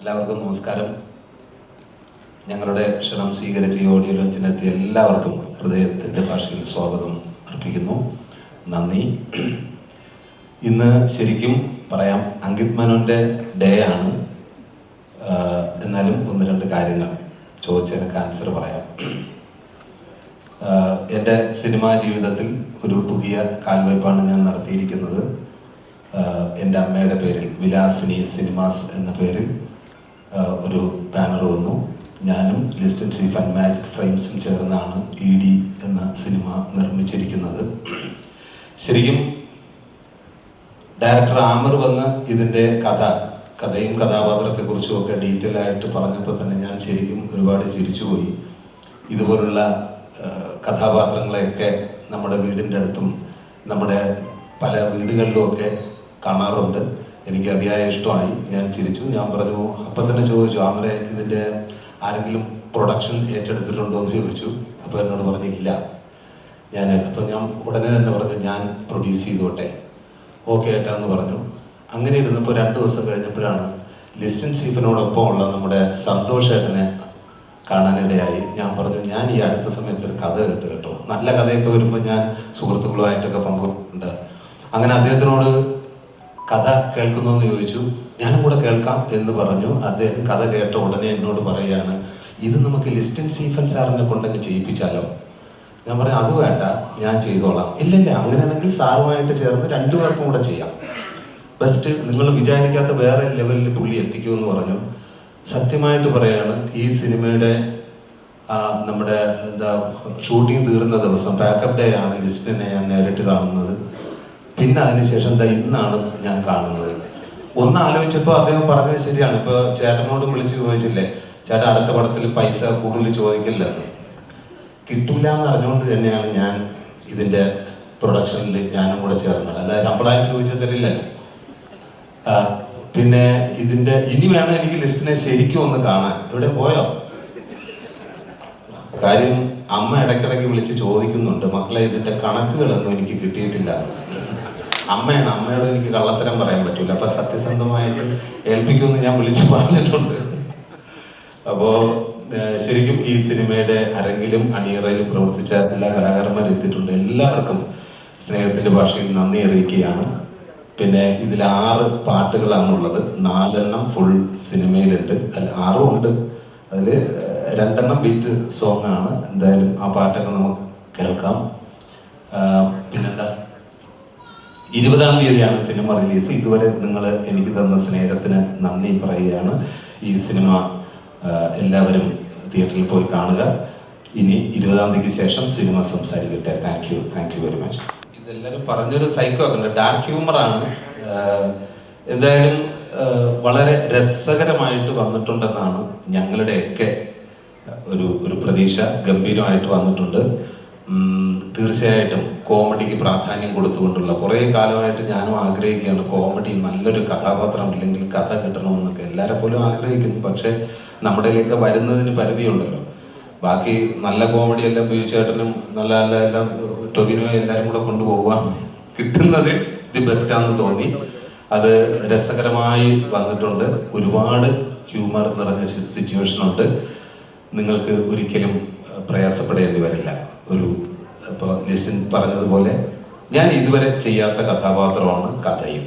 എല്ലാവർക്കും നമസ്കാരം. ഞങ്ങളുടെ ക്ഷണം സ്വീകരിച്ച ഓഡിയോ ലോഞ്ചിനെത്തിയ എല്ലാവർക്കും ഹൃദയത്തിന്റെ ഭാഷയിൽ സ്വാഗതം അർപ്പിക്കുന്നു. നന്ദി. ഇന്ന് ശരിക്കും പറയാം അങ്കിത് മനോന്റെ ഡേ ആണ്. എന്നാലും ഒന്ന് രണ്ട് കാര്യങ്ങൾ ചോദിച്ചതിനൊക്കെ ആൻസർ പറയാം. എന്റെ സിനിമാ ജീവിതത്തിൽ ഒരു പുതിയ കാൽവയ്പ്പാണ് ഞാൻ നടത്തിയിരിക്കുന്നത്. എന്റെ അമ്മയുടെ പേരിൽ വിലാസിനി സിനിമാസ് എന്ന പേരിൽ ഒരു ബാനർ വന്നു. ഞാനും ലിസ്റ്റൻ സീഫ് ആൻഡ് മാജിക് ഫ്രെയിംസും ചേർന്നാണ് ഇ ഡി എന്ന സിനിമ നിർമ്മിച്ചിരിക്കുന്നത്. ശരിക്കും ഡയറക്ടർ ആമർ വന്ന് ഇതിന്റെ കഥ കഥയും കഥാപാത്രത്തെക്കുറിച്ചും ഒക്കെ ഡീറ്റെയിൽ ആയിട്ട് പറഞ്ഞപ്പോൾ തന്നെ ഞാൻ ശരിക്കും ഒരുപാട് ചിരിച്ചുപോയി. ഇതുപോലുള്ള കഥാപാത്രങ്ങളെയൊക്കെ നമ്മുടെ വീടിന്റെ അടുത്തും നമ്മുടെ പല വീടുകളിലും ഒക്കെ കാണാറുണ്ട്. എനിക്ക് അതിയായ ഇഷ്ടമായി. ഞാൻ ചിരിച്ചു. ഞാൻ പറഞ്ഞു അപ്പം തന്നെ ചോദിച്ചു അങ്ങനെ ഇതിന്റെ ആരെങ്കിലും പ്രൊഡക്ഷൻ ഏറ്റെടുത്തിട്ടുണ്ടോ എന്ന് ചോദിച്ചു. അപ്പോൾ എന്നോട് പറഞ്ഞു ഇല്ല. ഞാൻ അപ്പം ഞാൻ ഉടനെ തന്നെ പറഞ്ഞു ഞാൻ പ്രൊഡ്യൂസ് ചെയ്തോട്ടെ. ഓക്കെ ഏട്ടാ എന്ന് പറഞ്ഞു. അങ്ങനെ ഇരുന്നപ്പോൾ രണ്ട് ദിവസം കഴിഞ്ഞപ്പോഴാണ് ലിസ്റ്റൻ സീഫിനോടൊപ്പം ഉള്ള നമ്മുടെ സന്തോഷേട്ടനെ കാണാനിടയായി. ഞാൻ പറഞ്ഞു ഞാൻ ഈ അടുത്ത സമയത്ത് ഒരു കഥ കേട്ട് കേട്ടോ. നല്ല കഥയൊക്കെ വരുമ്പോൾ ഞാൻ സുഹൃത്തുക്കളുമായിട്ടൊക്കെ പങ്കുണ്ട്. അങ്ങനെ അദ്ദേഹത്തിനോട് കഥ കേൾക്കുന്നു എന്ന് ചോദിച്ചു. ഞാനും കൂടെ കേൾക്കാം എന്ന് പറഞ്ഞു. അദ്ദേഹം കഥ കേട്ട ഉടനെ എന്നോട് പറയുകയാണ് ഇത് നമുക്ക് ലിസ്റ്റൻ സീഫൻ സാറിനെ കൊണ്ടങ്ങ് ചെയ്യിപ്പിച്ചാലോ? ഞാൻ പറഞ്ഞു അത് വേണ്ട ഞാൻ ചെയ്തോളാം. ഇല്ലില്ല അങ്ങനെയാണെങ്കിൽ സാറുമായിട്ട് ചേർന്ന് രണ്ടു പേർക്കും കൂടെ ചെയ്യാം. ബെസ്റ്റ് നിങ്ങൾ വിചാരിക്കാത്ത വേറെ ലെവലിൽ പുള്ളി എന്ന് പറഞ്ഞു. സത്യമായിട്ട് പറയാണ് ഈ സിനിമയുടെ നമ്മുടെ എന്താ ഷൂട്ടിംഗ് തീർന്ന ദിവസം പാക്കപ്പ് ഡേ ആണ് ലിസ്റ്റിനെ ഞാൻ നേരിട്ട് കാണുന്നത്. പിന്നെ അതിനുശേഷം എന്താ ഇന്നാണ് ഞാൻ കാണുന്നത്. ഒന്ന് ആലോചിച്ചപ്പോൾ അദ്ദേഹം പറഞ്ഞത് ശരിയാണ്. ഇപ്പൊ ചേട്ടനോട് വിളിച്ച് ചോദിച്ചില്ലേ ചേട്ടൻ അടുത്ത പടത്തിൽ പൈസ കൂടുതൽ ചോദിക്കില്ലെന്ന് കിട്ടൂല എന്ന് അറിഞ്ഞുകൊണ്ട് തന്നെയാണ് ഞാൻ ഇതിന്റെ പ്രൊഡക്ഷനിൽ ഞാനും കൂടെ ചേർന്നത്. അല്ലാതെ ശമ്പളമായിട്ട് ചോദിച്ചാൽ തരില്ലല്ലോ പിന്നെ ഇതിന്റെ ഇനി വേണം എനിക്ക് ലിസ്റ്റിനെ ശരിക്കും ഒന്ന് കാണാൻ. ഇവിടെ പോയോ? കാര്യം അമ്മ ഇടയ്ക്കിടയ്ക്ക് വിളിച്ച് ചോദിക്കുന്നുണ്ട്. മക്കളെ ഇതിന്റെ കണക്കുകളൊന്നും എനിക്ക് കിട്ടിയിട്ടില്ല. അമ്മയാണ് അമ്മയോട് എനിക്ക് കള്ളത്തരം പറയാൻ പറ്റൂല. അപ്പൊ സത്യസന്ധമായിട്ട് ഏൽപ്പിക്കുമെന്ന് ഞാൻ വിളിച്ചു പറഞ്ഞിട്ടുണ്ട്. അപ്പോ ശരിക്കും ഈ സിനിമയുടെ അരങ്ങിലും അണിയറയിലും പ്രവർത്തിച്ച എല്ലാ കലാകാരന്മാരും എത്തിയിട്ടുണ്ട്. എല്ലാവർക്കും സ്നേഹത്തിന്റെ ഭാഷയിൽ നന്ദി അറിയിക്കുകയാണ്. പിന്നെ ഇതിൽ ആറ് പാട്ടുകളാണുള്ളത്. നാലെണ്ണം ഫുൾ സിനിമയിലുണ്ട്. അല്ല ആറും ഉണ്ട്. അതിൽ രണ്ടെണ്ണം ബീറ്റ് സോങ് ആണ്. എന്തായാലും ആ പാട്ടൊക്കെ നമുക്ക് കേൾക്കാം. പിന്നെന്താ? ഇരുപതാം തീയതിയാണ് സിനിമ റിലീസ്. ഇതുവരെ നിങ്ങൾ എനിക്ക് തന്ന സ്നേഹത്തിന് നന്ദി പറയുകയാണ്. ഈ സിനിമ എല്ലാവരും തിയേറ്ററിൽ പോയി കാണുക. ഇനി ഇരുപതാം തീയതിക്ക് ശേഷം സിനിമ സംസാരിക്കട്ടെ. Thank you thank you very much ഇതെല്ലാവരും പറഞ്ഞൊരു സൈക്കോ ഒക്കെ ഡാർക്ക് ഹ്യൂമറാണ് എന്തായാലും വളരെ രസകരമായിട്ട് വന്നിട്ടുണ്ടെന്നാണ് ഞങ്ങളുടെയൊക്കെ ഒരു ഒരു പ്രതീക്ഷ. ഗംഭീരമായിട്ട് വന്നിട്ടുണ്ട്. തീർച്ചയായിട്ടും കോമഡിക്ക് പ്രാധാന്യം കൊടുത്തുകൊണ്ടുള്ള കുറേ കാലമായിട്ട് ഞാനും ആഗ്രഹിക്കുകയാണ് കോമഡി നല്ലൊരു കഥാപാത്രം ഇല്ലെങ്കിൽ കഥ കിട്ടണമെന്നൊക്കെ. എല്ലാരെ പോലും ആഗ്രഹിക്കുന്നു. പക്ഷേ നമ്മുടെയിലേക്ക് വരുന്നതിന് പരിധിയുണ്ടല്ലോ. ബാക്കി നല്ല കോമഡി എല്ലാം ബീച്ചേട്ടനും നല്ല നല്ല എല്ലാം ടൊവിനോ എല്ലാവരും കൂടെ കൊണ്ടുപോകാം കിട്ടുന്നത് ഇത് ബെസ്റ്റാന്ന് തോന്നി. അത് രസകരമായി വന്നിട്ടുണ്ട്. ഒരുപാട് ഹ്യൂമർ നിറഞ്ഞ സിറ്റുവേഷൻ ഉണ്ട്. നിങ്ങൾക്ക് ഒരിക്കലും പ്രയാസപ്പെടേണ്ടി വരില്ല. ഒരു ലിസ്റ്റിൻ പറഞ്ഞതുപോലെ ഞാൻ ഇതുവരെ ചെയ്യാത്ത കഥാപാത്രമാണ് കഥയും.